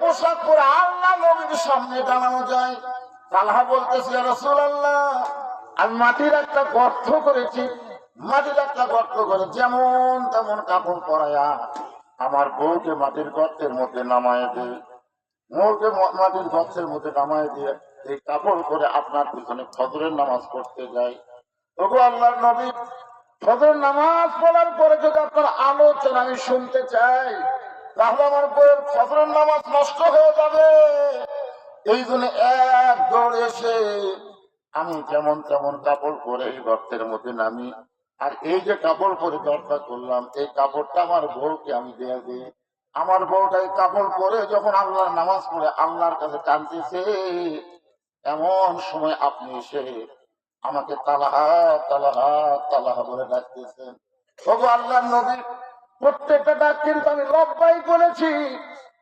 পোশাক পরে আল্লাহ নবীর সামনে টানানো যায়। তালহা বলতেছে রসুল আল্লাহ আমি মাটির একটা গর্ত করেছি। মাটির একটা গর্ত করে যেমন তেমন কাপড় পরায়া আমার বউকে মাটির গর্তের মধ্যে নামায় দে বউকে ম- মাটির গর্তের মধ্যে নামায় দিয়ে এই কাপড় করে আপনার পিছনে ফজরের নামাজ পড়তে যাই তবু আল্লাহর নবী ফজর নামাজ পড়ার পরে যদি আপনার আলোচনা আমি শুনতে চাই তাহলে আমার বইয়ের ফজরের নামাজ নষ্ট হয়ে যাবে। এই জন্য এক দৌড় এসে আমি যেমন তেমন কাপড় পরে এই গর্তের মধ্যে নামি। আর এই যে কাপড় পরে দরকার করলাম, এই কাপড়টা আমার বউকে আমি দিয়ে দিই আমার বউটা এই কাপড় পরে যখন আল্লাহর নামাজ পড়ে, আল্লাহর কাছে টানতেছে, এমন সময় আপনি এসে আমাকে তালাহা তালাহা তালাহা বলে ডাকতেছেন। তবু আল্লাহ নবী প্রত্যেকটা ডাক কিন্তু আমি লব্বাই করেছি,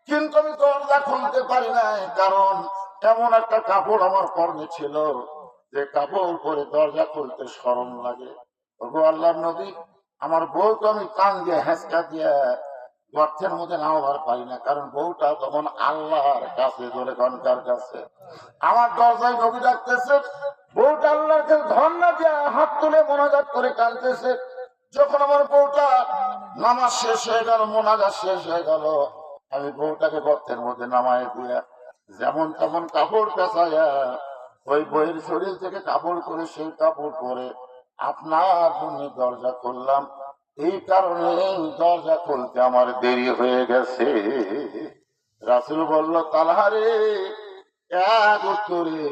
কিন্তু আমি দরজা খুলতে পারি নাই, কারণ এমন একটা কাপড় আমার কর্মে ছিল যে কাপড় পরে দরজা খুলতে সরম লাগে। তবু আল্লাহ নবী, আমার বউকে আমি কান দিয়ে, হেঁচকা দিয়ে গর্তের মধ্যে নামাবার পারি না, কারণ বউটা তখন আল্লাহর কাছে ধরে ঘণ্টার কাছে। আমার দরজায় নবী ডাকতেছে, বউটা আল্লাহর কাছে ধর্ণা দিয়ে হাত তুলে মোনাজাত করে কাঁদতেছে। যখন আমার বউটা নামাজ শেষ হয়ে গেল, মোনাজাত শেষ হয়ে গেল। আমি বউটাকে গর্তের মধ্যে নামায় দিয়ে যেমন তেমন কাপড় পেঁচাইয়া ওই বইয়ের শরীর থেকে কাপড় করে সেই কাপড় পরে আপনার জন্য দরজা করলাম এই কারণে দরজা খুলতে আমার দেরি হয়ে গেছে। রাসুল বলল, তালহারে, এক উত্তরে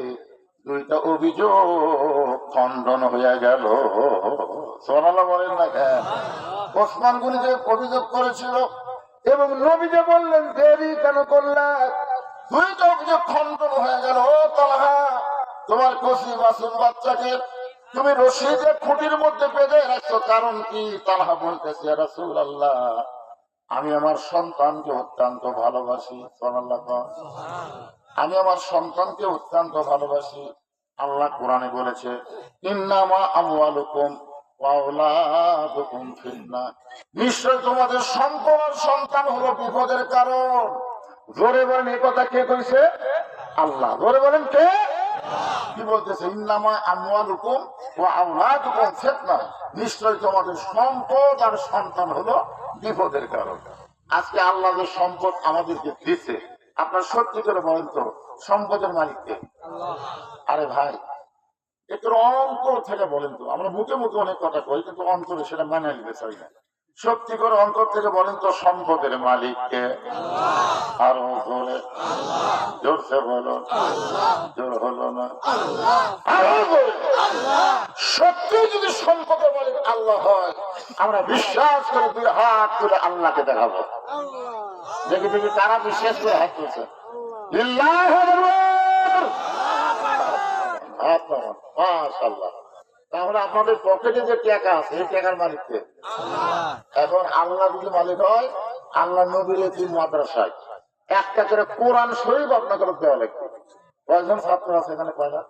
দুইটা অভিযোগ খণ্ডন হয়ে গেল। সোনালা বলেন না কেন? ওসমান গুলি যে অভিযোগ করেছিল এবং নবী যে বললেন, দেরি কেন করলেন দুইটা অভিযোগ খণ্ডন হয়ে গেল। ও তালহা, তোমার কষি বাসুন বাচ্চাকে তুমি রশিদে খুঁটির মধ্যে বেঁধে রাখছো। কারণ কি? তালহা বলতেছে রাসুল আল্লাহ আমি আমার সন্তানকে অত্যন্ত ভালোবাসি। আমি আমার সন্তানকে অত্যন্ত ভালোবাসি। আল্লাহ কোরআনে বলেছে, ইন্নামা আমওয়ালুকুম নিশ্চয় তোমাদের সম্পদ আর সন্তান হলো বিপদের কারণ। জোরে বলেন কথা কে কইছে? আল্লাহ। জোরে বলেন কে? কি বলতেছে? ইন্নামা নিশ্চয় তোমাদের সম্পদ আর সন্তান হলো বিপদের কারণ। আজকে আল্লাহ সম্পদ আমাদেরকে দিছে আপনার সত্যি করে বলেন তো, সম্পদের মালিককে আরে ভাই একটু অন্তর থেকে বলেন তো। আমরা মুখে মুখে অনেক কথা কই কিন্তু অন্তরে সেটা মেনে নিতে চাই না। সত্যি করে অন্তর থেকে বলেন তো সম্পদের মালিককে। আরও জোরে জোরসে বলো জোর হলো না। সত্যি যদি সম্পদের মালিক আল্লাহ হয় আমরা বিশ্বাস করে দুই হাত তুলে আল্লাহকে দেখাবো। দেখি দেখি তারা বিশ্বাস করে হাত তুলছে? লিল্লাহি মাশাআল্লাহ। তাহলে আপনাদের পকেটে যে টাকা আছে, এই টাকার মালিককে। এখন আল্লাহ যদি মালিক হয়, আল্লাহ নবীর তিন মাদ্রাসায় একটা করে কোরআন শরীফ আপনাকে দেওয়া লাগবে। কয়েকজন ছাত্র আছে এখানে কয়টা